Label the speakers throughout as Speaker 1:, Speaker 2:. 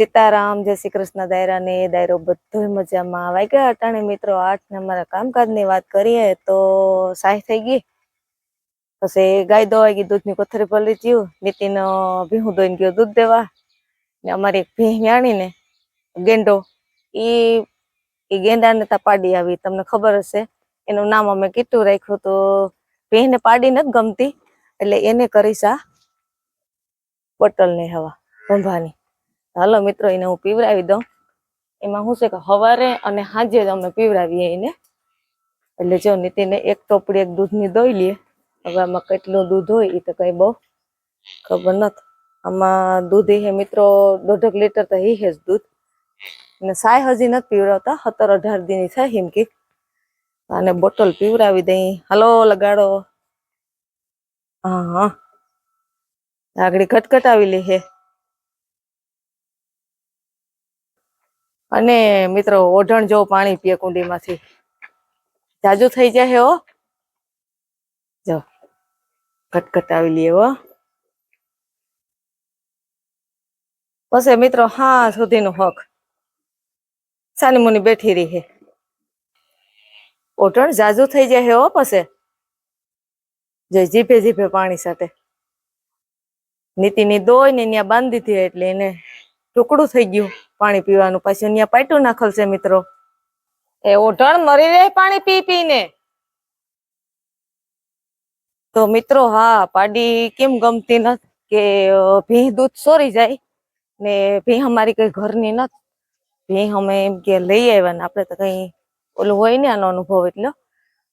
Speaker 1: સીતારામ, જય શ્રી કૃષ્ણ દાયરા ને દાયરો બધો મજામાં. વાગ્યા અટાણે મિત્રો આઠ ને અમારા કામકાજની વાત કરીએ તો સાય થઈ ગઈ. પછી ગાય દોવાઈ ગઈ, દૂધની કોથળી ભરી ગયું. નીતિન ભીહું દોઈને ગયો દૂધ દેવા. ને અમારી એક ભીહ ને ગેંડો. ઈ એ ગેંડાને તા પાડી આવી, તમને ખબર હશે. એનું નામ અમે કીટું રાખ્યું તો ભીહને પાડી નથી ગમતી. એટલે એને કરીશ આ બોટલની હવા, ભંભાની. હાલો મિત્રો, એને હું પીવડાવી દઉં. એમાં શું છે કે સવારે અને સાંજે જ અમે પીવડાવીએ એને. એટલે જો નીતિને એક ટોપડી, એક દૂધની દોઈ લઈએ. હવે આમાં કેટલું દૂધ હોય એ તો કઈ બહુ ખબર નથી. આમાં દૂધ હે મિત્રો, દોઢક લીટર તો હી જ દૂધ. અને સાય હજી નથી પીવડાવતા, સત્તર અઢાર દીની થાય હિમકી અને બોટલ પીવડાવી દઈ. હાલો, લગાડો. હા હા. આગળ ખટખટાવી લે હે. અને મિત્રો ઓઢણ જો પાણી પીએ કુંડીમાંથી. જાજુ થઈ જાય હો. જો આવી લઈએ હો. પછી મિત્રો હા સુધીનો હક. સાની મુની બેઠી રહી હે. ઓઢણ જાજુ થઈ જાય હો પછી. જે જીભે જીભે પાણી સાથે. નીતિની દોય ને ત્યાં બાંધી હતી એટલે એને ટુકડું થઈ ગયું. પાણી પીવાનું પાછું અહીંયા પાટું નાખલ છે મિત્રો. એ ઓઢણ મરી રહે પાણી પી પીને. તો મિત્રો હા પાડી કેમ ગમતી નથી કે ભી દૂધ સોરી જાય ને ભી અમારી કઈ ઘરની નથી. ભી અમે એમ કે લઈ આવ્યા ને આપણે તો કઈ ઓલું હોય ને આનો અનુભવ એટલો.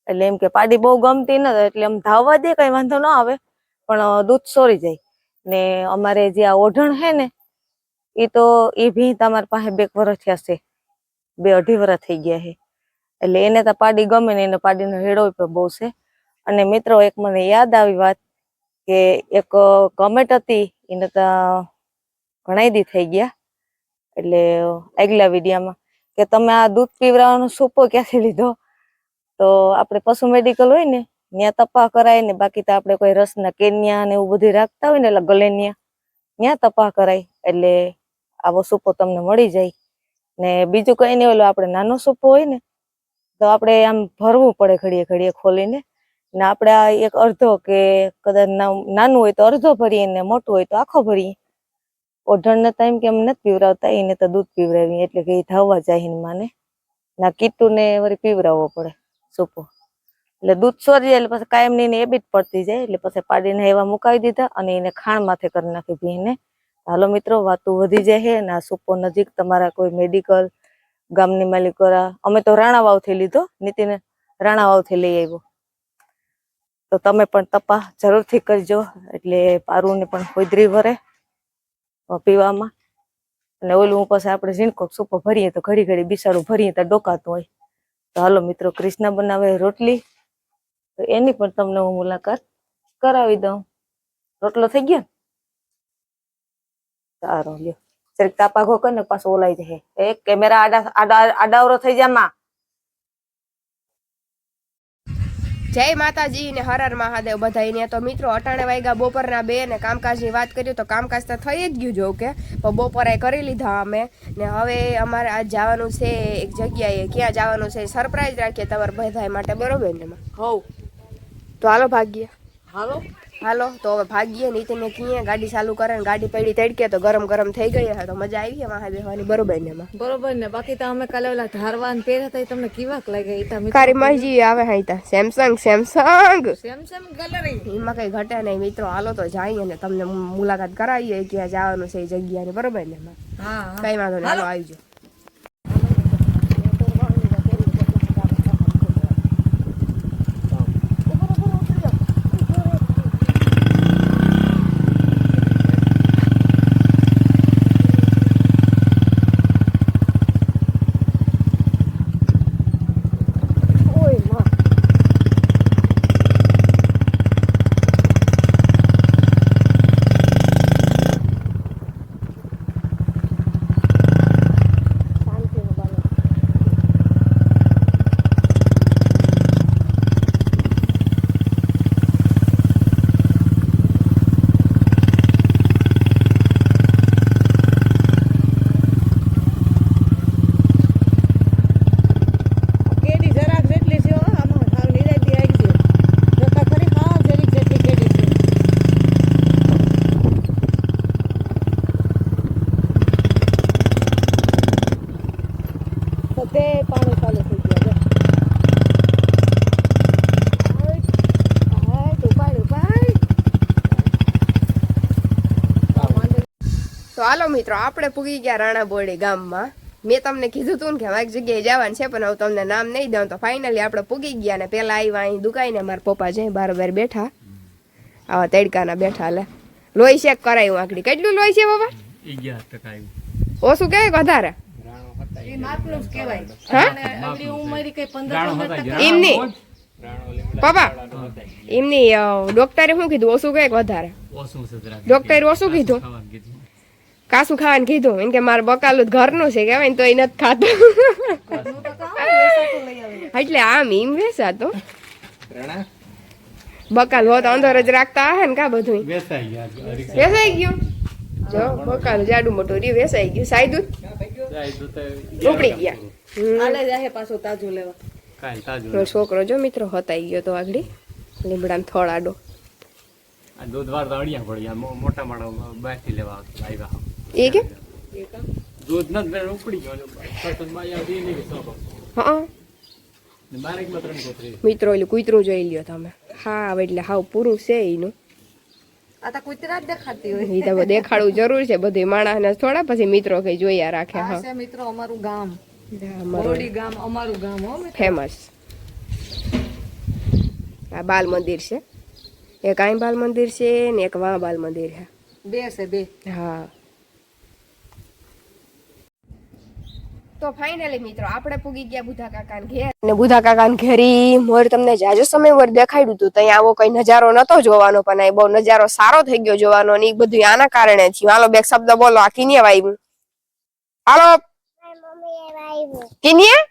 Speaker 1: એટલે એમ કે પાડી બહુ ગમતી નથી એટલે આમ ધાવવા દે કઈ વાંધો ન આવે પણ દૂધ સોરી જાય. ને અમારે જે આ ઓઢણ હે ને એ તો એ ભી તમારી પાસે બે વર્ષ થયા છે. બે અઢી વર્ષ થઈ ગયા છે. એટલે એને તો પાડી ગમે ને એને પાડીનો હેડો પણ બહુ છે. અને મિત્રો એક મને યાદ આવી વાત કે એક કમેન્ટ હતી, એને તો ઘણા દી થઈ ગયા. એટલે આગલા વિડીયામાં કે તમે આ દૂધ પીવડાવવાનો સૂપો ક્યાંથી લીધો? તો આપણે પશુ મેડિકલ હોય ને, ત્યાં તપા કરાય ને બાકી તો આપણે કોઈ રસના કેન્યા ને એવું બધું રાખતા હોય ને એટલે ગલેનિયા, ત્યાં તપા કરાય. એટલે આવો સૂપો તમને મળી જાય. ને બીજું કંઈ નહીં, ઓલો આપણે નાનો સૂપો હોય ને, તો આપણે આમ ભરવું પડે ઘડીએ ઘડીએ ખોલીને. ને આપણે આ એક અડધો કે કદાચ નાનું હોય તો અડધો ભરીએ ને મોટું હોય તો આખો ભરીએ. ઓઢણના ટાઈમ કે એમ નથી પીવરાવતા, એને તો દૂધ પીવડાવીએ એટલે કે એ ધાવવા જાય માને. ના કીટું ને વળી પીવડાવવો પડે સૂપો. એટલે દૂધ સોરી જાય, એટલે પછી કાયમની એને એબીટ પડતી જાય, એટલે પછી પાડીને એવા મુકાવી દીધા અને એને ખાણ માથે કરી નાખી ભીને. હાલો મિત્રો, વાતું વધી જાય છે અને આ સૂપો નજીક તમારા કોઈ મેડિકલ ગામની માલિકોરા અમે તો રાણાવાવથી લીધો, નીતિને રાણાવાવથી લઈ આવ્યો. તો તમે પણ તપા જરૂરથી કરજો, એટલે પારુને પણ હોદરી ભરે પીવામાં. અને ઓલું પાસે આપણે ઝીણકો સૂપો ભરીએ તો ઘડી ઘડી બિસાડું ભરીએ તો ડોકાતું હોય. તો હાલો મિત્રો કૃષ્ણ બનાવે રોટલી. તો એની પણ તમને હું મુલાકાત કરાવી દઉં. રોટલો થઈ ગયો? સારું લ્યો. જરીક તાપાઘો કર ને પાછો ઓલાઈ જાય એ કેમેરા આડા આડા આડાવરો થઈ જાય માં.
Speaker 2: જય માતાજી ને હર હર મહાદેવ બધાઈને તો મિત્રો અટાણે વાગ્યા બપોરના બે ને કામકાજની વાત કરીએ તો કામકાજ તો થઈ જ ગયું જો કે પણ બપોરે કરી લીધા અમે. ને હવે અમારે આજ જવાનું છે એક જગ્યાએ. ક્યાં જવાનું છે સરપ્રાઈઝ રાખીએ તમારા બધા માટે બરોબર ને?
Speaker 1: હોવ.
Speaker 2: તો હાલો ભાગ્ય
Speaker 1: હાલો.
Speaker 2: હાલો તો હવે ભાગીએ નહીં તમે કીએ ગાડી ચાલુ કરે ને ગાડી પડી તડકે તો ગરમ ગરમ થઈ ગઈ હશે તો મજા આવી ગયા વાહે બેહવાની બરોબર ને એમાં?
Speaker 1: બરોબર ને બાકી તો અમે કાલે ઓલા ધારવાન પહેર્યા હતા તમને કેવાક લાગે એ તમે
Speaker 2: કારી મરજી આવે હાઈતા સેમસંગ સેમસંગ
Speaker 1: સેમસંગ કલર
Speaker 2: એમાં કઈ ઘટે નહીં મિત્રો હાલો તો જઈએ ને તમને મુલાકાત કરાવીએ ક્યાં જવાનું છે એ જગ્યાની બરોબર ને એમાં?
Speaker 1: હા
Speaker 2: કઈ વાંધો નહીં હાલો. આવજો. પાણી મિત્રો આપણે પૂગી ગયા રાણા બોરડી ગામમાં. મેં તમને કીધું તું ને કે એક જગ્યાએ જવાનું છે પણ હું તમને નામ નહીં દઉં. તો ફાઇનલી આપણે પૂગી ગયા ને પેલા આવ્યા અહીં દુકાઈને મારા પપ્પા જઈ બારોબાર બેઠા. આવા તડકાના બેઠા લે. લોહી શેક કરાયું આકડી કેટલું લોહી છે બાબા? ઓછું કે વધારે? એમની? પપ્પા એમની ડોક્ટરે શું કીધું? ઓછું કંઈક વધારે. ડોક્ટરે ઓછું કીધું. કાસું ખાવાનું કીધું. એમ કે મારે બકાલું જ ઘરનું છે કહેવાય ને તો એ નથી ખાતું. એટલે આમ એમ વેસાતો. બકાલ હોત અંદર જ રાખતા હે ને કા બધું વેસાઈ ગયું જો બકાલ જાડું મોટું રી વેસાઈ ગયું. સાયદું ઉપડી ગયા.
Speaker 1: હાલે જાહે પાછો તાજું લેવા.
Speaker 3: કાંઈ તાજું
Speaker 2: છોકરો જો મિત્રો હતાઈ ગયો તો આગળ. લીમડાનો થોડાડો
Speaker 3: આ દૂધ વાર તો અડિયા પડી મોટા માણસ બહારથી લેવા આવ્યા.
Speaker 2: એ કે?
Speaker 3: દૂધ ઉપડી ગયો પસંદમાં દી નહીં
Speaker 2: હા. મિત્રો એટલે કૂતરું જોઈ લ્યો તમે. હા હવે એટલે હાવ પૂરું છે એનું.
Speaker 1: આ તો કૂતરા જ દેખાતી હોય.
Speaker 2: એ તો દેખાડવું જરૂર છે બધી માણસને થોડા પછી મિત્રો કઈ જોયા રાખે હા.
Speaker 1: મિત્રો અમારું ગામ. અમારું ગામ હો
Speaker 2: ફેમસ આ બાલ મંદિર છે. એક અહીં બાલ મંદિર છે ને એક વાં બાલ મંદિર છે.
Speaker 1: બે છે બે.
Speaker 2: હા. તો ફાઇનલી મિત્રો આપણે પૂગી ગયા બુધા કાકા ઘેર. ને બુધા કાકા ઘેરી મોર તમને જાજો સમય વર દેખાડ્યું હતું ત્યાં આવો કઈ નજારો નતો જોવાનો પણ એ બહુ નજારો સારો થઈ ગયો જોવાનો ને એ બધું આના કારણે થયું. હાલો બે શબ્દ બોલો. આ કિનિયે વાઈ હાલો. કિનિયા?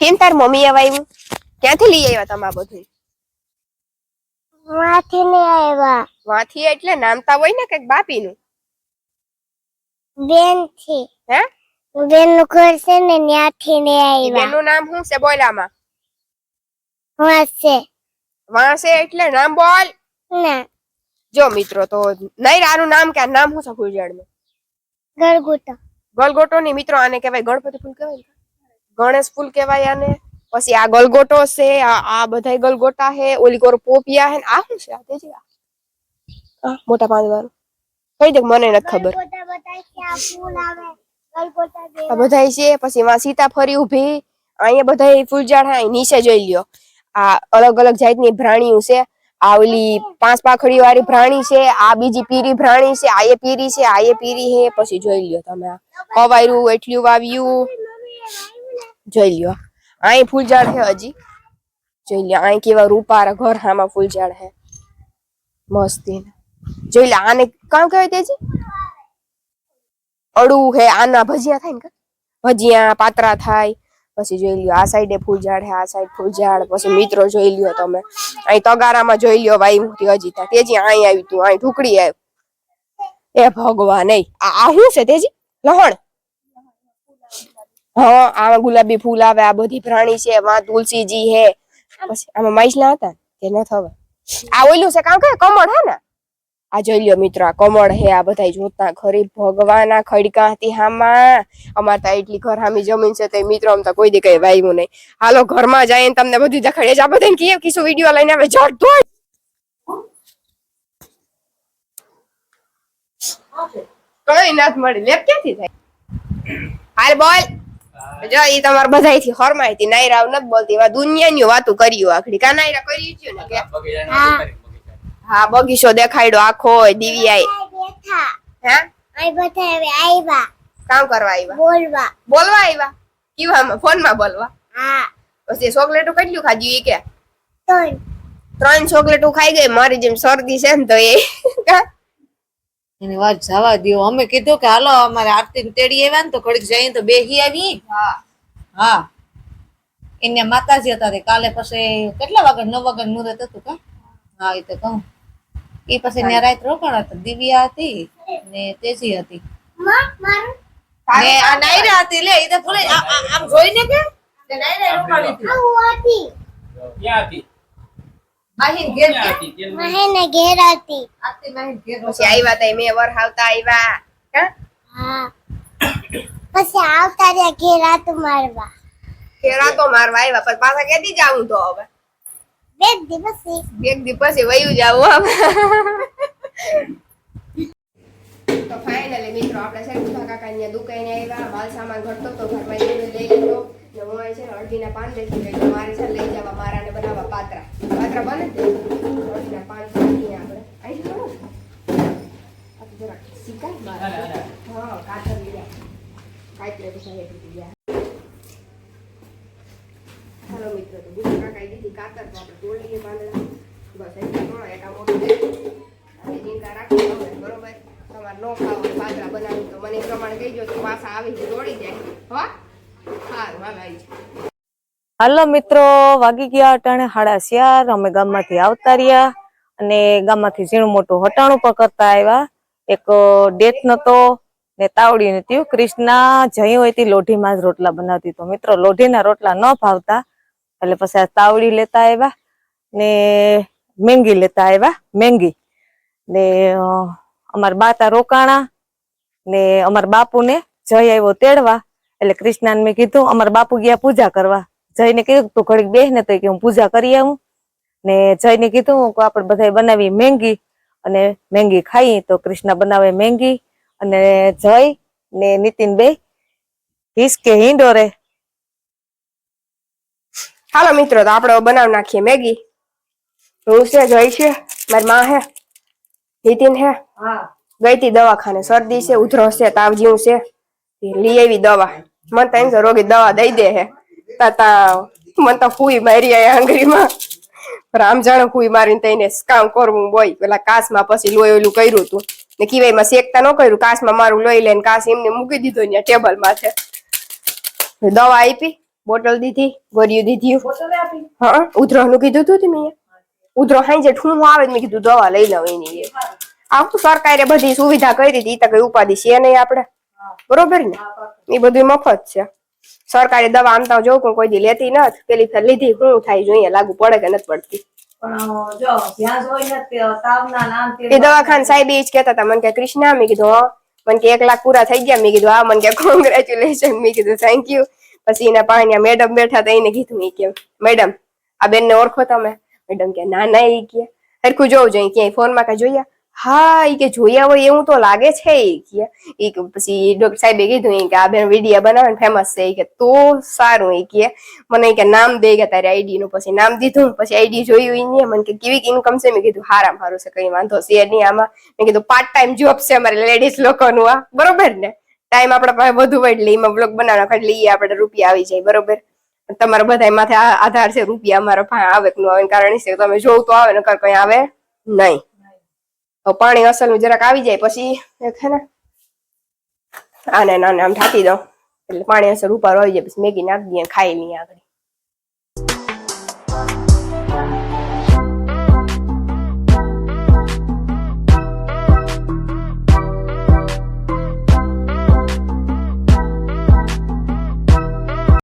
Speaker 2: કેમ તાર મમ્મીએ વાવ્યું ક્યાંથી લઈ આવ્યા તમે આ બધું
Speaker 4: વાથી ને આવ્યા.
Speaker 2: વાથી એટલે નામતા હોય ને કંઈક બાપીનું.
Speaker 4: બેનથી
Speaker 2: હે?
Speaker 4: બેનનું ઘર છે ને ત્યાંથી ને
Speaker 2: ઈ
Speaker 4: આવ્યા
Speaker 2: બેનનું નામ શું છે બોલામાં
Speaker 4: વાંચે
Speaker 2: વાંસે એટલે નામ બોલ
Speaker 4: ના
Speaker 2: જો મિત્રો તો નૈરાનું નામ કે આ નામ શું છે ફૂલઝાડનું
Speaker 4: ગરગુટો
Speaker 2: ગલગોટો ની મિત્રો આને કહેવાય ગણપતિ ફૂલ કહેવાય ને? ગણેશ ફૂલ કહેવાય આને પછી આ ગલગોટો છે આ આ બધાય ગલગોટા હે ઓલી કોર પોપિયા હે ને આ શું છે આ તેજી આ? આ મોટા પાંદવાનું કઈ દે મને નથી ખબર
Speaker 4: બધા
Speaker 2: આ બધાય છે, પછી માં સીતાફળી ઊભી. અહીંયા બધા ફૂલઝાડ હા નીચે જોઈ લ્યો. આ અલગ અલગ જાતની પ્રાણીઓ છે. આ ઓલી પાંચ પાખડી વાળી પ્રાણી છે, આ બીજી પીરી પ્રાણી છે, આ એ પીરી છે, આ એ પીરી છે. પછી જોઈ લ્યો તમે કવાયરું એટલું વાવ્યું. જોઈ લ્યો. અહીં ફૂલઝાડ છે હજી. જોઈ લ્યો અહીં કેવા રૂપારા ઘર હામાં ફૂલઝાડ છે. મસ્તી જોઈ લે આને કામ કહેવાય તેજી? અડું હે, આના ભજીયા થાય ને ભજીયા, પાતરા થાય, પછી જોઈ લ્યો, આ સાઈડે ફૂલઝાડ હે, આ સાઈડ ફૂલઝાડ, પછી મિત્રો જોઈ લ્યો તમે. અહીં તગારામાં જોઈ લ્યો વાઈ મૂકી અજીતા તેજી, અહીં આવી તું, અહીં ઢુકડી આવ્યું એ ભગવાન, એ, આ શું છે તેજી? લહણ? હા, આમાં ગુલાબી ફૂલ આવે, આ બધી પ્રાણી છે માં તુલસીજી હે. પછી આમાં માઈસલા હતા તે ન થવા આ ઓલું છે કામ કે કમળ હે ને? આ જોઈ લ્યો મિત્રો આ કમળ હે આ બધા જોતા ખરી. ભગવાન આ ખડકા હતી હામાં. અમારે તા એટલી ઘર હામી જમીન છે તે મિત્રો આમ તો કોઈ દી કઈ વાયું નહીં. હાલો ઘરમાં જઈને તમને બધું દેખાડે. આ બધાને કીએ કીશું વીડિયો લઈને આવે જટ દોડ કઈ નથી મળી લેપ ક્યાંથી થાય? હાલ બોલ. જો ઈ તમારે બધાયથી હરમાયથી નાયરા નથી બોલતી. એવા દુનિયાની વાતું કર્યું આખડી. કા નાયરા કર્યું છે ને? કે હા બગીચો દેખાડ્યો આખો દિવ્યાએ
Speaker 4: બેઠા.
Speaker 2: હે?
Speaker 4: અહીં બધા હવે આવ્યા
Speaker 2: કામ કરવા આવ્યા
Speaker 4: બોલવા.
Speaker 2: બોલવા આવ્યા કેવામાં ફોનમાં બોલવા?
Speaker 4: હા.
Speaker 2: પછી ચોકલેટો કેટલું ખાધું ઈ કે?
Speaker 4: ત્રણ.
Speaker 2: ત્રણ ચોકલેટો ખાઈ ગઈ મારી જેમ શરદી છે ને તો એ.
Speaker 1: એની વાત જવા દ્યો. અમે કીધું કે હાલો અમારે આરતી તેડી આવ્યા ને તો ઘડીક જઈને તો બેહી આવી.
Speaker 2: હા.
Speaker 1: હા. એને માતાજી હતા તે કાલે પછી કેટલા વાગે નવ વાગે મુહૂર્ત હતું કા? હા એ તો કહું. એ પછી ત્યાં રાત રોકાણ હતા દિવ્યા હતી ને તેજી હતી. ને આ નાયરા હતી લે એ તો ભૂલે આમ જોઈને કે? નાયરા રોકાણી હતી.
Speaker 4: આવું હતી.
Speaker 3: ક્યાં હતી?
Speaker 1: માહીન ઘેર
Speaker 3: હતી? કેમ
Speaker 4: ઘેર હતી.
Speaker 1: આરતી માહીન ઘેર
Speaker 2: પછી આવ્યા તા મેં વર આવતા આવ્યા હા?
Speaker 4: પછી આવતા રહ્યા ઘેર મારવા.
Speaker 2: કેરા તો મારવા આવ્યા પણ પાછા કેદી જાવું તો હવે?
Speaker 4: બે દિવસથી
Speaker 2: એક દી પછી વયું જાવ તો ફાઇનલી મિત્રો આપણે છે ને કાકાની દુકાને આવ્યા માલ સામાન ઘટતો તો ઘરમાં લઈ લીધો. ને હું છે ને અડધીના પાન લેતી ગઈ મારે છે લઈ જવા મારાને બનાવવા પાત્રા. પાત્રા બને જ અડધીના પાન રાખીએ આપણે. અહીં ખરો આ જરા શીખાય. મારે. હા કાતર લીધા. કાતરે તો સાહેબ દીધી. ગયા મિત્રો તો દીધી, કાતર તો આપણે તોડીએ પાંદડા બસ એટલા થોડા એકા મોટું અને ઝીંકા રાખી હવે બરોબર. તમારે નો ખાવા પાતળા બનાવી તો મને પ્રમાણે કહીજો તો પાછા આવી દોડી જાય. હો? સારું હાલ, આવી
Speaker 1: હાલો મિત્રો, વાગી ગયા અટાણે હાડા શિયાર અમે ગામમાંથી આવતા રહ્યા અને ગામમાંથી ઝીણું મોટું હટાણું પણ કરતા આવ્યા. એક ડેથ નતો ને તાવડી નતી. કૃષ્ણા જઈ હોય તી લોઢીમાં જ રોટલા બનાવતી. તો મિત્રો, લોઢીના રોટલા ન ભાવતા. એટલે પછી આ તાવડી લેતા આવ્યા ને મેંગી લેતા આવ્યા મેંગી. ને અમારા બાતા રોકાણા ને અમારા બાપુને જય આવ્યો તેડવા. એટલે કૃષ્ણાને મેં કીધું, અમારા બાપુ ગયા પૂજા કરવા. જઈને કીધું, તું ઘડીક બેહ ને તો કે હું પૂજા કરી આવું. ને જઈને કીધું કે આપણે બધા બનાવી મેંગી. અને મેંગી ખાઈ તો કૃષ્ણ બનાવે મેંગી. અને જય ને નીતિન બે હિંડો હિંડોરે
Speaker 2: હાલો મિત્રો તો આપણે બનાવી નાખીએ મેગી. હું છે જય છે મારી માં હે નીતિન હે ગઈ તી દવાખાને શરદી છે ઉધરો છે તાવ જેવું છે. તે લઈ આવી દવા. મને તો એમ છે રોગી દવા દઈ દે હે. તાતા મને તો ફૂઈ મારી આ આંગળીમાં. રામ જાણે ફૂઈ મારીને તઈને કામ કરવું બોય પેલા કાસમાં પછી લોહી ઓલું કર્યું હતું. ને કિવાયમાં શેકતા ન કર્યું. કાસમાં મારું લોહી લઈને કાસ એમને મૂકી દીધો ત્યાં ટેબલ માથે દવા આપી. બોટલ દીધી ગોળીઓ દીધી. હા ઉધરો નું કીધું તું મેં. ઉધરો હાઈ જે ઠૂં આવે મેં કીધું દવા લઈ લઉં એની. આવું સરકારે બધી સુવિધા કરી હતી તો કઈ ઉપાધિ છે નહીં આપણે. બરોબર ને? એ બધું મફત છે. સરકારી દવા આમ તો જોઉં કોઈ દી લેતી નથી પેલી ફેર લીધી શું થાય જોઈએ લાગુ પડે કે નથી પડતી. એ દવાખાન સાહેબ એ જ કેતા હતા મને કે કૃષ્ણા મેં કીધું મને કે એક લાખ પૂરા થઈ ગયા. મેં કીધું હા. મને કે કોંગ્રેચ્યુલેશન મેં કીધું થેન્ક યુ પછી એના પાણી મેડમ બેઠા હતા, એને કીધું એ કે, મેડમ, આ બેન ને ઓળખો તમે? મેડમ કે, ના ના એ કે. સરખું જોવું જોઈએ, ક્યાંય ફોનમાં કઈ જોયા? હા એ કે જોયા હોય એવું તો લાગે છે એ કે. પછી ડોક્ટર સાહેબે કીધું એ કે, આ બેન વિડીયા બનાવે ફેમસ છે. એ કે, તો સારું એ કે. મને કે, નામ દે કે તારી આઈડી નું. પછી નામ દીધું, પછી આઈડી જોયું એ મને કે, કેવી ઇન્કમ છે? મેં કીધું, હારામ હારું છે, કઈ વાંધો છે નહીં આમાં. મેં કીધું પાર્ટ ટાઈમ જોબ છે અમારે લેડીઝ લોકોનું આ બરોબર ને? ટાઈમ આપણા પાસે વધુ હોય એટલે એમાં બ્લોગ બનાવવાનો એટલે ઈ આપણે રૂપિયા આવી જાય, બરોબર? તમારા બધા માથે આધાર છે, રૂપિયા અમારા પાસે આવે કે આવે કારણ છે, તમે જોવ તો આવે, નકર કઈ આવે નહીં. પાણી અસલનું જરાક આવી જાય પછી હે ને, આને નાને આમ ઢાંકી દઉં. એટલે પાણી અસર ઉપર હોય જાય, પછી મેગી નાખી દઈએ, ખાઈ લઈએ આગળ.